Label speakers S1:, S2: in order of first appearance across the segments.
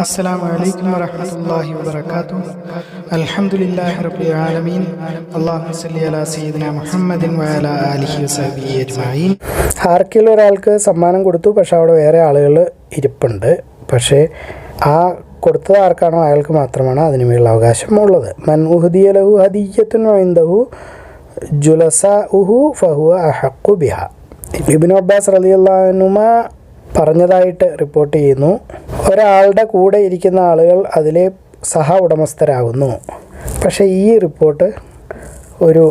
S1: السلام عليكم ورحمة الله وبركاته الحمد لله رب العالمين اللهم صل على سيدنا محمد وعلى آله وصحبه أجمعين
S2: ആർക്കിൽ ഒരാൾക്ക് സമ്മാനം കൊടുത്തു പക്ഷെ അവിടെ വേറെ ആളുകൾ ഇരിപ്പുണ്ട് പക്ഷേ ആ കൊടുത്തത് ആർക്കാണോ അയാൾക്ക് മാത്രമാണ് അതിനുമേലുള്ള അവകാശം ഉള്ളത് മൻ ഉഹദിയ ലഹു ഹദീയത്തുൻ വൈന്ദഹു ജുലസ ഉഹു ഫഹുവ അഹക്കു ബിഹ ഇബിൻ അബ്ബാസ് റലിയുള്ളനുമ പറഞ്ഞതായിട്ട് റിപ്പോർട്ട് ചെയ്യുന്നു. ഒരാളുടെ കൂടെ ഇരിക്കുന്ന ആളുകൾ അതിലെ സഹ ഉടമസ്ഥരാകുന്നു പക്ഷേ ഈ റിപ്പോർട്ട് ഒരു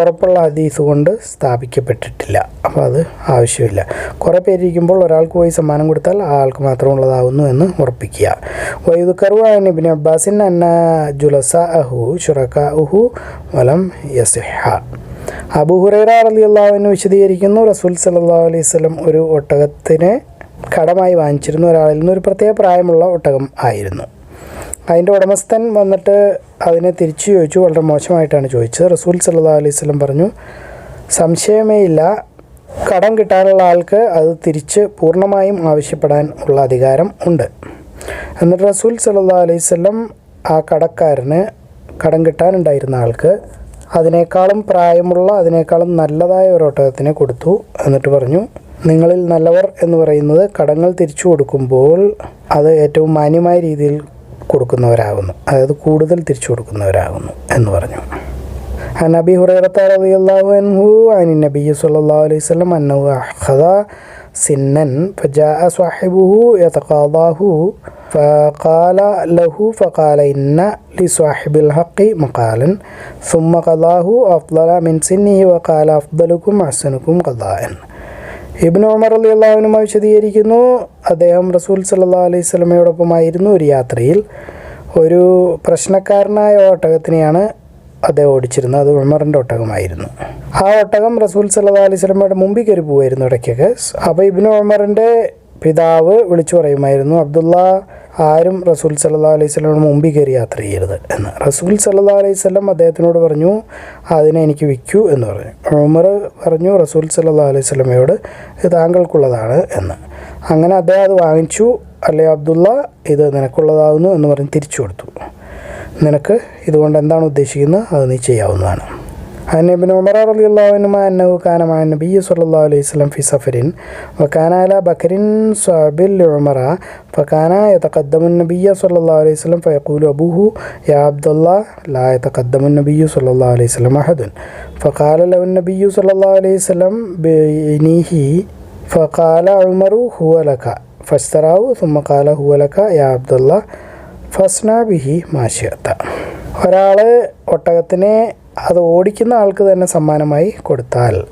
S2: ഉറപ്പുള്ള ഹദീസ് കൊണ്ട് സ്ഥാപിക്കപ്പെട്ടിട്ടില്ല. അപ്പോൾ അത് ആവശ്യമില്ല. കുറേ പേരിരിക്കുമ്പോൾ ഒരാൾക്ക് പോയി സമ്മാനം കൊടുത്താൽ ആ ആൾക്ക് മാത്രമുള്ളതാകുന്നു എന്ന് ഉറപ്പിക്കുക. വൈദുക്കർവ നിബിൻ അബ്ബാസിൻ അന്ന ജുലസ അഹു ഷുറക്ക ഉഹു വലം യസിഹ അബുഹുറൈറ അള്ളാഹുവിന് വിശദീകരിക്കുന്നു റസൂൽ സല്ലല്ലാഹു അലൈഹി വസല്ലം ഒരു ഒട്ടകത്തിന് കടമായി വാങ്ങിച്ചിരുന്ന ഒരാളിൽ നിന്ന് ഒരു പ്രത്യേക പ്രായമുള്ള ഒട്ടകം ആയിരുന്നു. അതിന്റെ ഉടമസ്ഥൻ വന്നിട്ട് അതിനെ തിരിച്ചു ചോദിച്ചു. വളരെ മോശമായിട്ടാണ് ചോദിച്ചത്. റസൂൽ സല്ലാ അലൈഹി സ്വലം പറഞ്ഞു സംശയമേ ഇല്ല. കടം കിട്ടാനുള്ള ആൾക്ക് അത് തിരിച്ച് പൂർണമായും ആവശ്യപ്പെടാൻ ഉള്ള അധികാരം ഉണ്ട്. എന്നിട്ട് റസൂൽ സല്ലാ അലൈഹി സ്വലം ആ കടക്കാരന് കടം കിട്ടാനുണ്ടായിരുന്ന ആൾക്ക് അതിനേക്കാളും പ്രായമുള്ള അതിനേക്കാളും നല്ലതായ ഒരു ഒട്ടകത്തിനെ കൊടുത്തു. എന്നിട്ട് പറഞ്ഞു നിങ്ങളിൽ നല്ലവർ എന്ന് പറയുന്നത് കടങ്ങൾ തിരിച്ചു കൊടുക്കുമ്പോൾ അത് ഏറ്റവും മാന്യമായ രീതിയിൽ കൊടുക്കുന്നവരാകുന്നു അതായത് കൂടുതൽ തിരിച്ചു കൊടുക്കുന്നവരാകുന്നു എന്ന് പറഞ്ഞു عن أبي هريرة رضي الله عنه عن النبي صلى الله عليه وسلم أنه أخذ سنا فجاء صاحبه يتقاضاه فقال له فقال إن لصاحب الحق مقالا ثم قضاه أفضل من سنه وقال أفضلكم أحسنكم قضاء ഇബ്നു ഉമർ അലി അള്ളാഹുനുമ വിശദീകരിക്കുന്നു. അദ്ദേഹം റസൂൽ സല്ലാ അലൈഹി സ്വലമയോടൊപ്പമായിരുന്നു ഒരു യാത്രയിൽ. ഒരു പ്രശ്നക്കാരനായ ഒട്ടകത്തിനെയാണ് അദ്ദേഹം ഓടിച്ചിരുന്നത്. അത് ഉമറിന്റെ ഒട്ടകമായിരുന്നു. ആ ഒട്ടകം റസൂൽ സല്ലാ അലൈഹി സ്വലമയുടെ മുമ്പിൽ കയറി പോവായിരുന്നു ഇടയ്ക്കൊക്കെ. അപ്പോൾ ഇബ്നു ഉമറിന്റെ പിതാവ് വിളിച്ചു പറയുമായിരുന്നു അബ്ദുള്ള ആരും റസൂൽ സല്ലാ അലൈഹി സ്വലമിന് മുമ്പിൽ കയറി യാത്ര ചെയ്യരുത് എന്ന്. റസൂൽ സല്ലാ അലൈഹി സ്വലം അദ്ദേഹത്തിനോട് പറഞ്ഞു അതിനെ എനിക്ക് വിൽക്കൂ എന്ന് പറഞ്ഞു. ഉമർ പറഞ്ഞു റസൂൽ സല്ലാ അലൈഹി സ്വലമയോട് ഇത് താങ്കൾക്കുള്ളതാണ് എന്ന്. അങ്ങനെ അദ്ദേഹം അത് വാങ്ങിച്ചു അല്ലേ അബ്ദുള്ള ഇത് നിനക്കുള്ളതാകുന്നു എന്ന് പറഞ്ഞ് തിരിച്ചു കൊടുത്തു. നിനക്ക് ഇതുകൊണ്ട് എന്താണ് ഉദ്ദേശിക്കുന്നത്? അത് നീ ചെയ്യാവുന്നതാണ്. عن ابن عمر رضي الله عنهما أنه كان مع النبي صلى الله عليه وسلم في سفر وكان على بكر صعب لعمر فكان يتقدم النبي صلى الله عليه وسلم فيقول أبوه يا عبد الله لا يتقدم النبي صلى الله عليه وسلم أحد فقال له النبي صلى الله عليه وسلم بعينيه فقال عمر هو لك فاشتراه ثم قال هو لك يا عبد الله ഫസ്ന ബിഹി മാഷിയത്ത ഒരാൾ ഒട്ടകത്തിനെ അത് ഓടിക്കുന്ന ആൾക്ക് തന്നെ സമ്മാനമായി കൊടുത്താൽ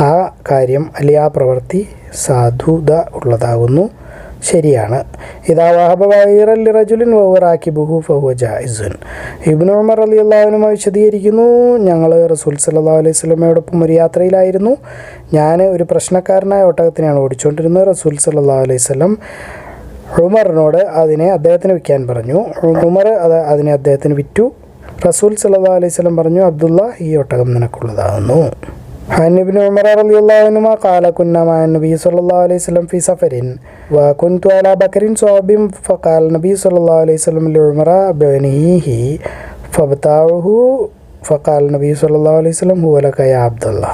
S2: ആ കാര്യം അല്ലെങ്കിൽ ആ പ്രവൃത്തി സാധുത ഉള്ളതാകുന്നു. ശരിയാണ്. ഇതാ വാഹബ് റജുലിൻ വഹുറാക്കി ബുഹു ഫഹു ജായിസുൻ. ഉമർ അലി അള്ളാഹുനുമായി വിശദീകരിക്കുന്നു. ഞങ്ങൾ റസൂൽ സല്ലാ അലൈഹി സ്വലമയോടൊപ്പം ഒരു യാത്രയിലായിരുന്നു. ഞാൻ ഒരു പ്രശ്നക്കാരനായ ഒട്ടകത്തിനെയാണ് ഓടിച്ചുകൊണ്ടിരുന്നത് റസൂൽ സല്ലാ അലൈഹി സ്വലം ഉമറിനോട് അതിനെ അദ്ദേഹത്തിന് വിൽക്കാൻ പറഞ്ഞു. ഉമർ അത് അതിനെ അദ്ദേഹത്തിന് വിറ്റു. റസൂൽ സല്ലാ അലൈഹി സ്വലം പറഞ്ഞു അബ്ദുള്ള ഈ ഒട്ടകം നിനക്കുള്ളതാകുന്നു عن ابن عمر رضي الله عنهما قال كنا مع النبي صلى الله عليه وسلم في سفر وكنت على بكر صعب فقال النبي صلى الله عليه وسلم لعمر بعنيه فابتاعه فقال النبي صلى الله عليه وسلم هو لك يا عبد الله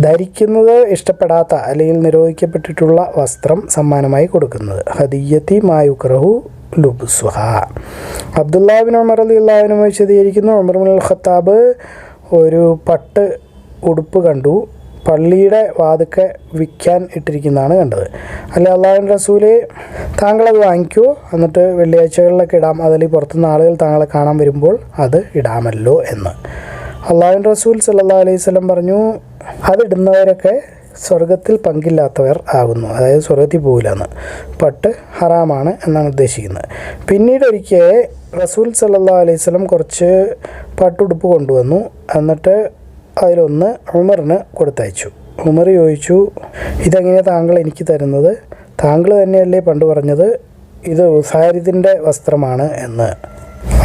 S2: ധരിക്കുന്നത് ഇഷ്ടപ്പെടാത്ത അല്ലെങ്കിൽ നിരോധിക്കപ്പെട്ടിട്ടുള്ള വസ്ത്രം സമ്മാനമായി കൊടുക്കുന്നത് ഹദിയത്തി മായുക്രഹു ലുബ്സുഹ അബ്ദുല്ലാബിൻ ഉമർ അലി അള്ളാഹിനും വിശദീകരിക്കുന്നു. ഉമർ മുൽ ഖത്താബ് ഒരു പട്ട് ഉടുപ്പ് കണ്ടു. പള്ളിയുടെ വാതുക്കെ വിൽക്കാൻ ഇട്ടിരിക്കുന്നതാണ് കണ്ടത്. അല്ലെ അള്ളാഹുൻ റസൂൽ താങ്കളത് വാങ്ങിക്കൂ. എന്നിട്ട് വെള്ളിയാഴ്ചകളിലൊക്കെ ഇടാം. അതിൽ പുറത്തുനിന്ന് ആളുകൾ താങ്കളെ കാണാൻ വരുമ്പോൾ അത് ഇടാമല്ലോ എന്ന്. അള്ളാഹുൻ റസൂൽ സല്ലാ അലൈഹി സ്വലം പറഞ്ഞു അതിടുന്നവരൊക്കെ സ്വർഗത്തിൽ പങ്കില്ലാത്തവർ ആകുന്നു. അതായത് സ്വർഗത്തിൽ പോകില്ലെന്ന് പട്ട് ഹറാമാണ് എന്നാണ് ഉദ്ദേശിക്കുന്നത്. പിന്നീട് ഒരിക്കൽ റസൂൽ സല്ലാ അലൈഹി സ്വലം കുറച്ച് പട്ടുടുപ്പ് കൊണ്ടുവന്നു. എന്നിട്ട് അതിലൊന്ന് ഉമറിന് കൊടുത്തയച്ചു. ഉമർ ചോദിച്ചു ഇതെങ്ങനെ താങ്കൾ എനിക്ക് തരുന്നത്? താങ്കൾ തന്നെയല്ലേ പണ്ട് പറഞ്ഞത്? ഇത് ഉസാരിദിന്റെ വസ്ത്രമാണ് എന്ന്.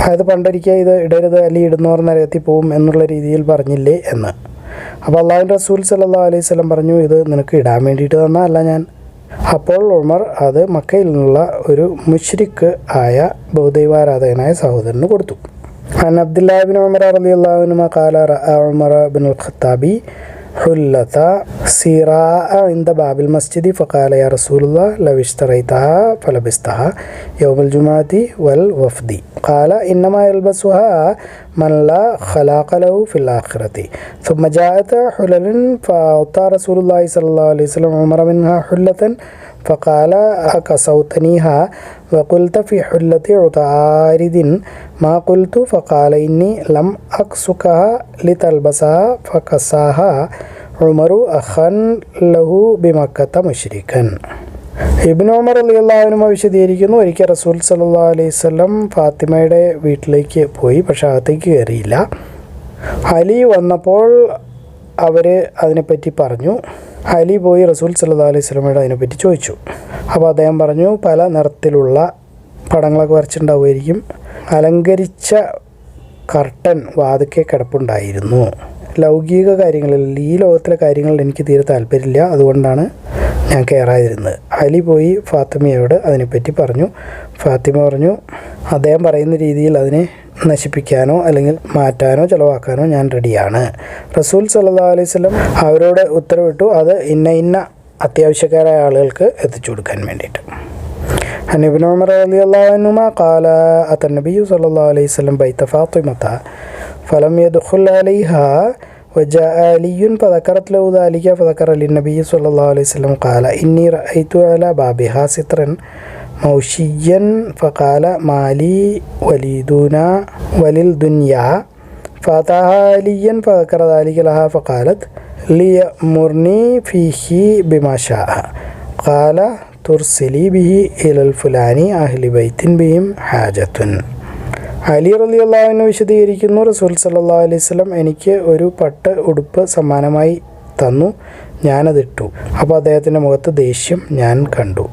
S2: അതായത് പണ്ടൊരിക്കൽ ഇത് ഇടരുത് അല്ലെങ്കിൽ ഇടുന്നവർ നരകത്തിൽ പോവും എന്നുള്ള രീതിയിൽ പറഞ്ഞില്ലേ എന്ന്. അപ്പോൾ അള്ളാഹു റസൂൽ സല്ലാ അലൈഹി സ്വലം പറഞ്ഞു ഇത് നിനക്ക് ഇടാൻ വേണ്ടിയിട്ട് തന്നല്ല ഞാൻ അപ്പോൾ ഉമർ അത് മക്കയിൽ നിന്നുള്ള ഒരു മുഷ്രിക്ക് ആയ ബഹുദൈവാരാധകനായ സഹോദരന് കൊടുത്തു عن عبد الله بن عمر رضي الله عنهما قال رأى عمر بن الخطاب حلة سيراء عند باب المسجد. فقال يا رسول الله لو اشتريتها فلبستها يوم الجمعة والوفد. قال إنما يلبسها من لا خلاق له في الآخرة. ثم جاءت حلل فأعطى رسول الله صلى الله عليه وسلم عمر منها حلة فقال أكسوتنيها وقلت في حلة عطارد ما قلت فقال إني لم أكسكها لتلبسها فكساها عمر أخا له بمكة مشركا ഇബിൻ ഉമർ അലിയല്ലാവിനുമ വിശദീകരിക്കുന്നു ഒരിക്കൽ റസൂൽ സല്ലാ അലൈഹി സ്വലം ഫാത്തിമയുടെ വീട്ടിലേക്ക് പോയി പക്ഷെ അകത്തേക്ക് കയറിയില്ല അലി വന്നപ്പോൾ അവർ അതിനെപ്പറ്റി പറഞ്ഞു അലി പോയി റസൂൽ സല്ലാ അലൈഹി സ്വലമയുടെ അതിനെപ്പറ്റി ചോദിച്ചു. അപ്പോൾ അദ്ദേഹം പറഞ്ഞു പല നിറത്തിലുള്ള പടങ്ങളൊക്കെ വരച്ചിട്ടുണ്ടാവുമായിരിക്കും. അലങ്കരിച്ച കർട്ടൻ വാതുക്കെ കിടപ്പുണ്ടായിരുന്നു. ലൗകിക കാര്യങ്ങളിൽ ഈ ലോകത്തിലെ കാര്യങ്ങളിൽ എനിക്ക് തീരെ താല്പര്യമില്ല. അതുകൊണ്ടാണ് ഞാൻ കയറാതിരുന്നത്. അലി പോയി ഫാത്തിമയോട് അതിനെപ്പറ്റി പറഞ്ഞു. ഫാത്തിമ പറഞ്ഞു അദ്ദേഹം പറയുന്ന രീതിയിൽ അതിനെ നശിപ്പിക്കാനോ അല്ലെങ്കിൽ മാറ്റാനോ ചിലവാക്കാനോ ഞാൻ റെഡിയാണ് റസൂൽ സല്ലാ അലൈഹി സ്വലം അവരോട് ഉത്തരവിട്ടു അത് ഇന്ന ഇന്ന അത്യാവശ്യക്കാരായ ആളുകൾക്ക് എത്തിച്ചു കൊടുക്കാൻ വേണ്ടിയിട്ട് عن ابن عمر رضي الله عنهما قال أتى النبي صلى الله عليه وسلم بيت فاطمة فلم يدخل عليها وجاء علي فذكرت له ذلك فذكر للنبي صلى الله عليه وسلم قال إني رأيت على بابها سترا മൗഷിയൻ ഫകാല മാലി വലിദുന വലിൽ ദുന്യ ഫതാലിയൻ ഫക്കറദാലിക്കലഹ ഫഖാലത്ത് ലിയ മുർണി ഫിഹി ബിമാഷ ഖാല തുർസിലി ബിഹി ഇലൽ ഫുലാനി അഹ്ലി ബൈത്തിൻ ബിഹിം ഹാജത്തുൻ. അലി റലി അള്ളാഹുവിനെ വിശദീകരിക്കുന്നു റസൂൽ സല്ലാ അലൈവലം എനിക്ക് ഒരു പട്ട് ഉടുപ്പ് സമ്മാനമായി തന്നു. ഞാനതിട്ടു അപ്പോൾ അദ്ദേഹത്തിൻ്റെ മുഖത്ത് ദേഷ്യം ഞാൻ കണ്ടു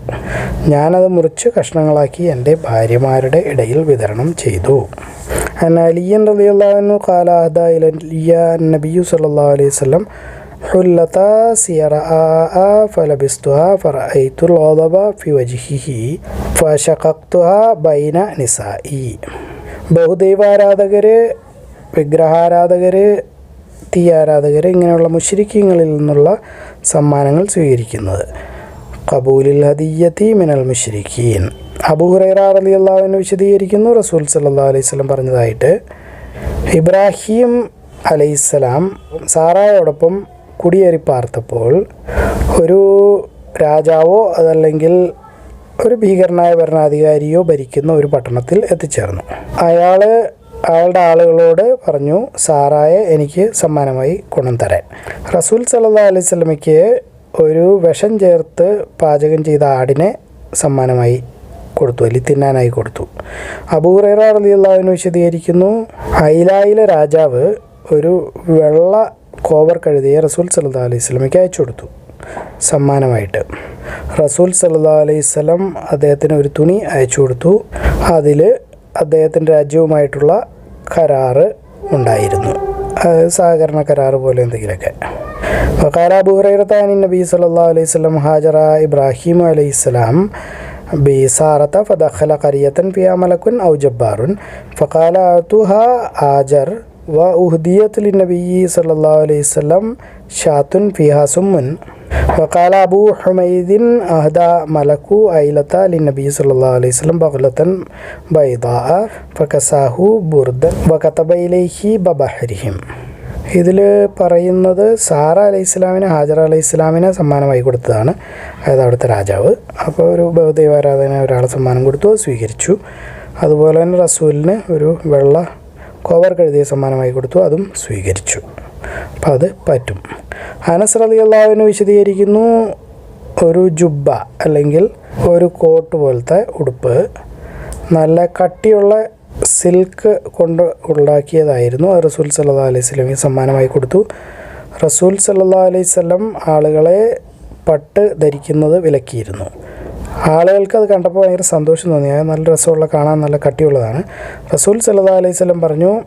S2: ഞാനത് മുറിച്ച് കഷ്ണങ്ങളാക്കി എൻ്റെ ഭാര്യമാരുടെ ഇടയിൽ വിതരണം ചെയ്തു അൻ അലിയൻ റലി അള്ളാഹുനു കാലാഹദ ഇലിയ നബിയു സല്ലാ അലൈഹി സ്വലം حلة سيراء فلبستها فرأيت الغضب في وجهه فشققتها بين نسائي ബഹുദൈവാരാധകര് വിഗ്രഹാരാധകര് തീ ആരാധകർ ഇങ്ങനെയുള്ള മുഷരിക്കങ്ങളിൽ നിന്നുള്ള സമ്മാനങ്ങൾ സ്വീകരിക്കുന്നത്. കബൂലിൽ ഹദീയത്തി മിനൽ മുഷരിക്കീൻ അബൂഹുറൈറ അലി അള്ളാഹുവിനെ വിശദീകരിക്കുന്നു. റസൂൽ സല്ലാ അലൈഹി സ്വലം പറഞ്ഞതായിട്ട്. ഇബ്രാഹിം അലൈഹിസ്സലാം സാറായോടൊപ്പം കുടിയേറി പാർത്തപ്പോൾ ഒരു രാജാവോ അതല്ലെങ്കിൽ ഒരു ഭീകരനായ ഭരണാധികാരിയോ ഭരിക്കുന്ന ഒരു പട്ടണത്തിൽ എത്തിച്ചേർന്നു. അയാൾ അയാളുടെ ആളുകളോട് പറഞ്ഞു സാറായെ എനിക്ക് സമ്മാനമായി ഗുണം തരാൻ. റസൂൽ സല്ലാ അലൈഹി സ്വലമയ്ക്ക് ഒരു വിഷം ചേർത്ത് പാചകം ചെയ്ത ആടിനെ സമ്മാനമായി കൊടുത്തു അല്ലെങ്കിൽ തിന്നാനായി കൊടുത്തു. അബൂറേറ റലിയുള്ളവിന് വിശദീകരിക്കുന്നു ഐലായിലെ രാജാവ് ഒരു വെള്ള കോവർ കഴുതിയെ റസൂൽ സല്ലാ അലൈഹി സ്വലമയ്ക്ക് അയച്ചു കൊടുത്തു സമ്മാനമായിട്ട്. റസൂൽ സല്ലാ അലൈഹി സ്വലം അദ്ദേഹത്തിന് ഒരു തുണി അയച്ചു കൊടുത്തു. അതിൽ അദ്ദേഹത്തിന്റെ രാജ്യവുമായിട്ടുള്ള കരാറ് ഉണ്ടായിരുന്നു സഹകരണ കരാറ് പോലെ എന്തെങ്കിലുമൊക്കെ وقال أبو هريرة عن النبي صلى الله عليه وسلم هاجر إبراهيم عليه السلام بسارة فدخل قرية فيها ملك أو جبار فقال أعطوها آجر وأهديت للنبي صلى الله عليه وسلم شاة فيها سم وقال أبو حميد أهدى ملك أيلة للنبي صلى الله عليه وسلم بغلة بيضاء فكساه بردا وكتب إليه ببحرهم ഇതിൽ പറയുന്നത് സാറ അലൈഹി ഇസ്ലാമിന് ഹാജർ അലൈഹി ഇസ്ലാമിനെ സമ്മാനമായി കൊടുത്തതാണ് അതായത് അവിടുത്തെ രാജാവ് അപ്പോൾ ഒരു ബഹുദൈവാരാധന ഒരാളെ സമ്മാനം കൊടുത്തു അത് സ്വീകരിച്ചു അതുപോലെ തന്നെ റസൂലിന് ഒരു വെള്ള കോവർ കഴുതിയ സമ്മാനമായി കൊടുത്തു അതും സ്വീകരിച്ചു അപ്പം അത് പറ്റും. അനസ് അലി അള്ളാഹുവിന് വിശദീകരിക്കുന്നു ഒരു ജുബ്ബ അല്ലെങ്കിൽ ഒരു കോട്ട് പോലത്തെ ഉടുപ്പ് നല്ല കട്ടിയുള്ള സിൽക്ക് കൊണ്ട് ഉണ്ടാക്കിയതായിരുന്നു. റസൂൽ സല്ലാ അലൈഹി സ്വലമി സമ്മാനമായി കൊടുത്തു. റസൂൽ സല്ലാ അലൈഹി സ്വലം ആളുകളെ പട്ട് ധരിക്കുന്നത് വിലക്കിയിരുന്നു. ആളുകൾക്ക് അത് കണ്ടപ്പോൾ ഭയങ്കര സന്തോഷം തോന്നി. അത് നല്ല രസമുള്ള കാണാൻ നല്ല കട്ടിയുള്ളതാണ്. റസൂൽ സല്ലാ അലൈഹി സ്വലം പറഞ്ഞു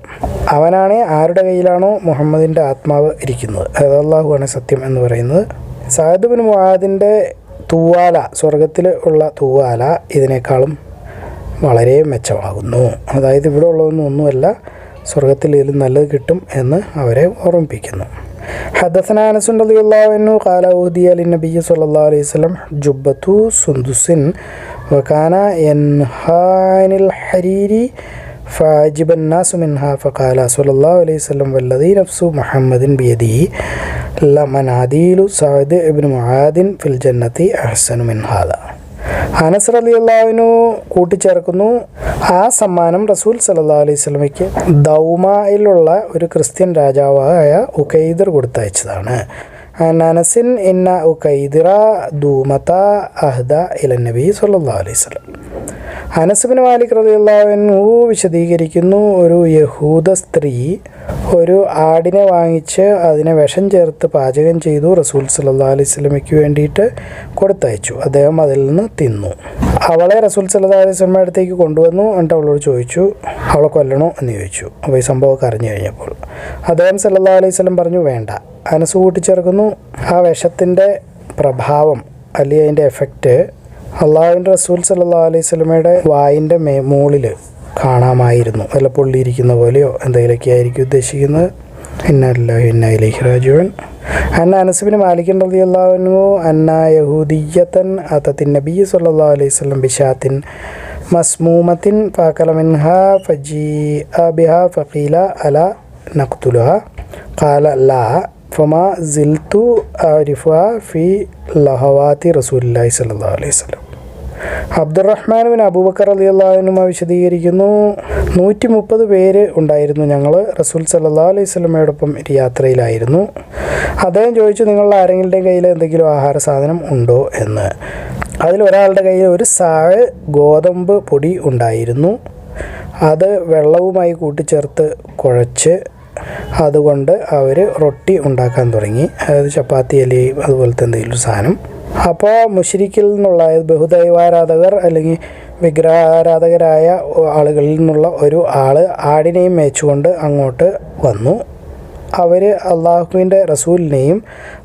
S2: അവനാണ് ആരുടെ കയ്യിലാണോ മുഹമ്മദിന്റെ ആത്മാവ് ഇരിക്കുന്നത്? അതായത് അള്ളാഹുവാണ് സത്യം എന്ന് പറയുന്നത്. സാഹിദ് ബിൻ മുഹാദിന്റെ തൂവാല സ്വർഗത്തിൽ ഉള്ള തൂവാല ഇതിനേക്കാളും വളരെ മെച്ചമാകുന്നു. അതായത് ഇവിടെ ഉള്ളതൊന്നും ഒന്നുമല്ല സ്വർഗത്തിൽ ഇതിലും നല്ലത് കിട്ടും എന്ന് അവരെ ഓർമ്മിപ്പിക്കുന്നു. حدثنا أنس رضي الله عنه قال اهدي للنبي صلى الله عليه وسلم جبة سندس وكان ينهى عن الحرير فعجب الناس منها فقال صلى الله عليه وسلم والذي نفس محمد بيده لمناديل سعد بن معاذ في الجنة أحسن من هذا. അനസ് അലി അള്ളാഹുവിനു കൂട്ടിച്ചേർക്കുന്നു. ആ സമ്മാനം റസൂൽ സല്ലാ അലൈഹി സ്വലമയ്ക്ക് ദൗമയിലുള്ള ഒരു ക്രിസ്ത്യൻ രാജാവായ ഉഖൈദർ കൊടുത്തയച്ചതാണ്. അനസിൻ ഇന്ന ഉഖൈദിറ ദൂമത അഹ്ദ ഇല നബി സല്ലാ അലൈഹി സ്വലം അനസുബിൻ മാലിക് റളിയല്ലാഹു വിശദീകരിക്കുന്നു ഒരു യഹൂദ സ്ത്രീ ഒരു ആടിനെ വാങ്ങിച്ച് അതിനെ വിഷം ചേർത്ത് പാചകം ചെയ്തു റസൂൽ സല്ലാ അലൈഹി സ്വലമയ്ക്ക് വേണ്ടിയിട്ട് കൊടുത്തയച്ചു. അദ്ദേഹം അതിൽ നിന്ന് തിന്നു. അവളെ റസൂൽ സല്ലാ അലൈഹി സ്വലമ അടുത്തേക്ക് കൊണ്ടുവന്നു. എന്നിട്ട് അവളോട് ചോദിച്ചു അവളെ കൊല്ലണോ? എന്ന് ചോദിച്ചു. അപ്പോൾ ഈ സംഭവമൊക്കെ അറിഞ്ഞു കഴിഞ്ഞപ്പോൾ അദ്ദേഹം സല്ലാ അലൈഹി സ്വലം പറഞ്ഞു വേണ്ട. അനസ് കൂട്ടിച്ചേർക്കുന്നു. ആ വിഷത്തിന്റെ പ്രഭാവം അല്ലെങ്കിൽ അതിന്റെ എഫക്റ്റ് അള്ളാഹുവിന്റെ റസൂൽ സല്ലാ അലൈഹി സ്വലമയുടെ വായിന്റെ മേ മുകളിൽ കാണാമായിരുന്നു. അല്ല പൊള്ളിയിരിക്കുന്ന പോലെയോ എന്തെങ്കിലുമൊക്കെ ആയിരിക്കും ഉദ്ദേശിക്കുന്നത്. ഇന്നല്ലാഹു ഇന്ന ഇലൈഹി രാജുവൻ അന്ന അനസുബിന് മാലിക്കൻ റതി അള്ളാഹുനു അന്ന യഹൂദിയത്തൻ അതത്തിൻ നബി സല്ലല്ലാഹു അലൈഹി വസല്ലം ബിഷാത്തിൻ മസ്മൂമത്തിൻ ഫാക്കല മിൻഹ ഫജി അബിഹ ഫീല അല നഖ്തുലുഹ. കാല ലാ ഫമാ സിൽത്തു ആരിഫ ഫി ലഹവാത്തി റസൂലി സല്ലാ അലൈഹി വസല്ലം അബ്ദുറഹ്മാൻ ബിൻ അബൂബക്കർ അലി അള്ളാഹുനുമ വിശദീകരിക്കുന്നു നൂറ്റി മുപ്പത് പേര് ഉണ്ടായിരുന്നു ഞങ്ങൾ റസൂൽ സല്ലാ അലൈഹി സ്വലമയോടൊപ്പം യാത്രയിലായിരുന്നു. അദ്ദേഹം ചോദിച്ചു നിങ്ങളുടെ ആരെങ്കിലും കയ്യിൽ എന്തെങ്കിലും ആഹാര സാധനം ഉണ്ടോ? എന്ന്. അതിൽ ഒരാളുടെ കയ്യിൽ ഒരു സാഴ് ഗോതമ്പ് പൊടി ഉണ്ടായിരുന്നു. അത് വെള്ളവുമായി കൂട്ടിച്ചേർത്ത് കുഴച്ച് അതുകൊണ്ട് അവർ റൊട്ടി ഉണ്ടാക്കാൻ തുടങ്ങി. അതായത് ചപ്പാത്തി അല്ലെങ്കിൽ അതുപോലത്തെ എന്തെങ്കിലും സാധനം. അപ്പോൾ മുഷരിക്കിൽ നിന്നുള്ള ബഹുദൈവാരാധകർ അല്ലെങ്കിൽ വിഗ്രഹാരാധകരായ ആളുകളിൽ നിന്നുള്ള ഒരു ആൾ ആടിനെയും മേച്ചുകൊണ്ട് അങ്ങോട്ട് വന്നു. അവർ അള്ളാഹുവിന്റെ റസൂലിനെയും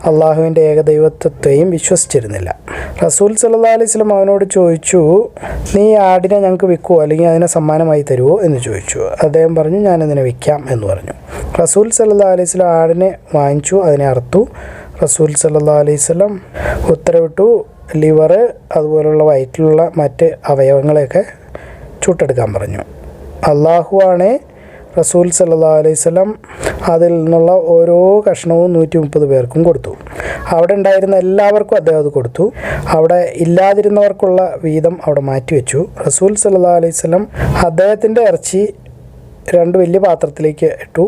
S2: അള്ളാഹുവിന്റെ ഏകദൈവത്വത്തെയും വിശ്വസിച്ചിരുന്നില്ല. റസൂൽ സല്ലാ അലൈഹി സ്വലം അവനോട് ചോദിച്ചു നീ ആടിനെ ഞങ്ങൾക്ക് വിൽക്കുമോ അല്ലെങ്കിൽ അതിനെ സമ്മാനമായി തരുമോ എന്ന് ചോദിച്ചു. അദ്ദേഹം പറഞ്ഞു ഞാനതിനെ വിൽക്കാം എന്ന് പറഞ്ഞു. റസൂൽ സല്ലാ അലൈഹി സ്വലം ആടിനെ വാങ്ങിച്ചു അതിനെ അറുത്തു. റസൂൽ സല്ലാ അലൈഹി സ്വലം ഉത്തരവിട്ടു ലിവർ അതുപോലുള്ള വയറ്റിലുള്ള മറ്റ് അവയവങ്ങളെയൊക്കെ ചുട്ടെടുക്കാൻ പറഞ്ഞു. അള്ളാഹുവാണ് റസൂൽ സല്ലാ അലൈവല്ലം അതിൽ നിന്നുള്ള ഓരോ കഷ്ണവും നൂറ്റി മുപ്പത് പേർക്കും കൊടുത്തു. അവിടെ ഉണ്ടായിരുന്ന എല്ലാവർക്കും അദ്ദേഹം അത് കൊടുത്തു. അവിടെ ഇല്ലാതിരുന്നവർക്കുള്ള വീതം അവിടെ മാറ്റിവെച്ചു റസൂൽ സല്ലാ അലൈവല്ലം അദ്ദേഹത്തിന്റെ ഇറച്ചി രണ്ട് വലിയ പാത്രത്തിലേക്ക് ഇട്ടു.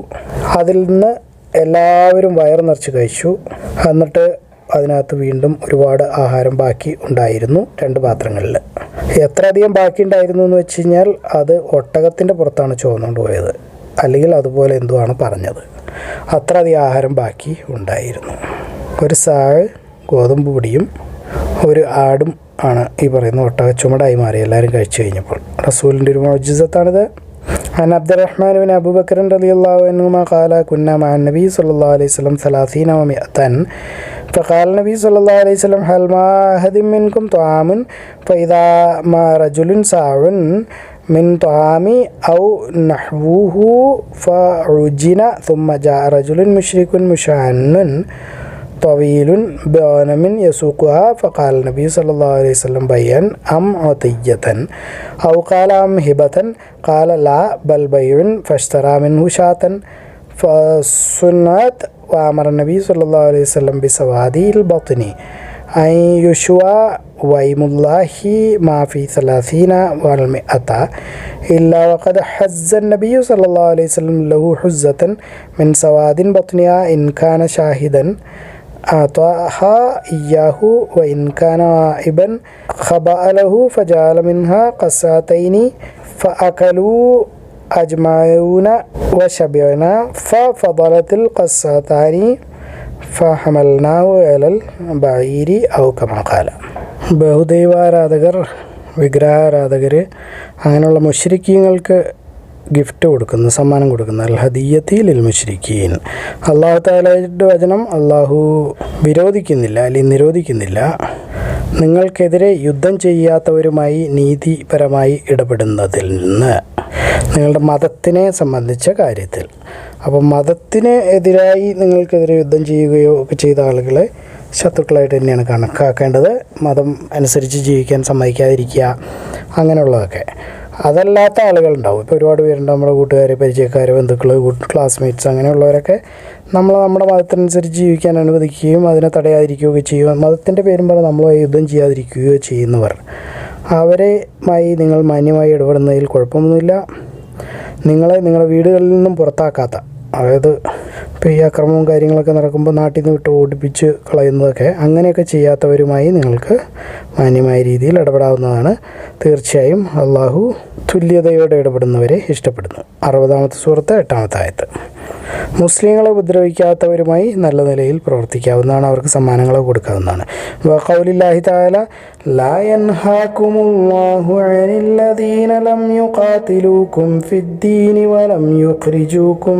S2: അതിൽ നിന്ന് എല്ലാവരും വയർ നിറച്ച് കഴിച്ചു. എന്നിട്ട് അതിനകത്ത് വീണ്ടും ഒരുപാട് ആഹാരം ബാക്കി ഉണ്ടായിരുന്നു രണ്ട് പാത്രങ്ങളിൽ. എത്ര അധികം ബാക്കി ഉണ്ടായിരുന്നു എന്ന് വെച്ച് കഴിഞ്ഞാൽ അത് ഒട്ടകത്തിന്റെ പുറത്താണ് ചുവന്നുകൊണ്ട് പോയത്. അല്ലെങ്കിൽ അതുപോലെ എന്തോ ആണ് പറഞ്ഞത് അത്ര അധികം ആഹാരം ബാക്കി ഉണ്ടായിരുന്നു ഒരു സാഴ് ഗോതമ്പ് പൊടിയും ഒരു ആടും ആണ് ഈ പറയുന്ന ഒട്ടക ചുമടായി മാറി എല്ലാവരും കഴിച്ചു കഴിഞ്ഞപ്പോൾ റസൂലിൻ്റെ ഒരു മോജിസത്താണിത് عن عبد الرحمن بن أبو بكر رضي الله عنهما قال كنا مع النبي صلى الله عليه وسلم ثلاثين ومئة فقال النبي صلى الله عليه وسلم هل ما أحد منكم طعام فإذا ما رجل ساع من طعام أو نحوه فعجن ثم جاء رجل مشرك مشعن طويل بغنم يسوقها فقال النبي صلى الله عليه وسلم بيا أم عطية؟ أو قال أم هبة؟ قال لا بل بيع فاشترى منه شاة فصنعت. وأمر النبي صلى الله عليه وسلم بسواد البطن. أن يشوى ويم الله ما في ثلاثين والمئة. إلا وقد حز النبي صلى الله عليه وسلم له حزة من سواد بطنها إن كان شاهدا. أعطاها إياه وإن كان غائبا خبأ له فجعل منها قساتين فأكلوا أجمعون وشبعنا ففضلت القساتان ഫഹമൽനാവ് അലൽ ബൈരി ഔ കമാകാല ബഹുദൈവാരാധകർ വിഗ്രഹാരാധകർ അങ്ങനെയുള്ള മുശ്രിക്കീങ്ങൾക്ക് ഗിഫ്റ്റ് കൊടുക്കുന്നു സമ്മാനം കൊടുക്കുന്നു. അൽ ഹദിയത്തി ലിൽ അള്ളാഹു താലയുടെ വചനം അള്ളാഹു വിരോധിക്കുന്നില്ല അല്ലെങ്കിൽ നിരോധിക്കുന്നില്ല. നിങ്ങൾക്കെതിരെ യുദ്ധം ചെയ്യാത്തവരുമായി നീതിപരമായി ഇടപെടുന്നതിൽ നിന്ന്. നിങ്ങളുടെ മതത്തിനെ സംബന്ധിച്ച കാര്യത്തിൽ. അപ്പോൾ മതത്തിന് എതിരായി നിങ്ങൾക്കെതിരെ യുദ്ധം ചെയ്യുകയോ ഒക്കെ ചെയ്ത ആളുകളെ ശത്രുക്കളായിട്ട് തന്നെയാണ് കണക്കാക്കേണ്ടത്. മതം അനുസരിച്ച് ജീവിക്കാൻ സമ്മതിക്കാതിരിക്കുക അങ്ങനെയുള്ളതൊക്കെ. അതല്ലാത്ത ആളുകളുണ്ടാവും. ഇപ്പോൾ ഒരുപാട് പേരുണ്ട് നമ്മുടെ കൂട്ടുകാർ പരിചയക്കാർ ബന്ധുക്കൾ ക്ലാസ്മേറ്റ്സ് അങ്ങനെയുള്ളവരൊക്കെ നമ്മൾ നമ്മുടെ മതത്തിനനുസരിച്ച് ജീവിക്കാൻ അനുവദിക്കുകയും അതിനെ തടയാതിരിക്കുകയൊക്കെ ചെയ്യുക. മതത്തിന്റെ പേരും പറഞ്ഞ് നമ്മൾ യുദ്ധം ചെയ്യാതിരിക്കുകയോ ചെയ്യുന്നവർ അവരെമായി നിങ്ങൾ മാന്യമായി ഇടപെടുന്നതിൽ കുഴപ്പമൊന്നുമില്ല. നിങ്ങളെ നിങ്ങളുടെ വീടുകളിൽ നിന്നും പുറത്താക്കാത്ത അതായത് ഇപ്പോൾ ഈ അക്രമവും കാര്യങ്ങളൊക്കെ നടക്കുമ്പോൾ നാട്ടിൽ നിന്ന് വിട്ട് ഓടിപ്പിച്ച് കളയുന്നതൊക്കെ അങ്ങനെയൊക്കെ ചെയ്യാത്തവരുമായി നിങ്ങൾക്ക് മാന്യമായ രീതിയിൽ ഇടപെടാവുന്നതാണ്. തീർച്ചയായും അള്ളാഹു തുല്യതയോടെ ഇടപെടുന്നവരെ ഇഷ്ടപ്പെടുന്നു. അറുപതാമത്തെ സുഹൃത്ത് എട്ടാമത്തെ ആയത്ത്. മുസ്ലിങ്ങളെ ഉപദ്രവിക്കാത്തവരുമായി നല്ല നിലയിൽ പ്രവർത്തിക്കാവുന്നതാണ് അവർക്ക് സമ്മാനങ്ങൾ കൊടുക്കാവുന്നതാണ്. വഖൗലില്ലാഹി തആല ലാ യൻഹാകുമുല്ലാഹു അനിൽ ലം യുഖാതിലൂകും ഫിദ്ദീനി വലം യുഖ്രിജൂകും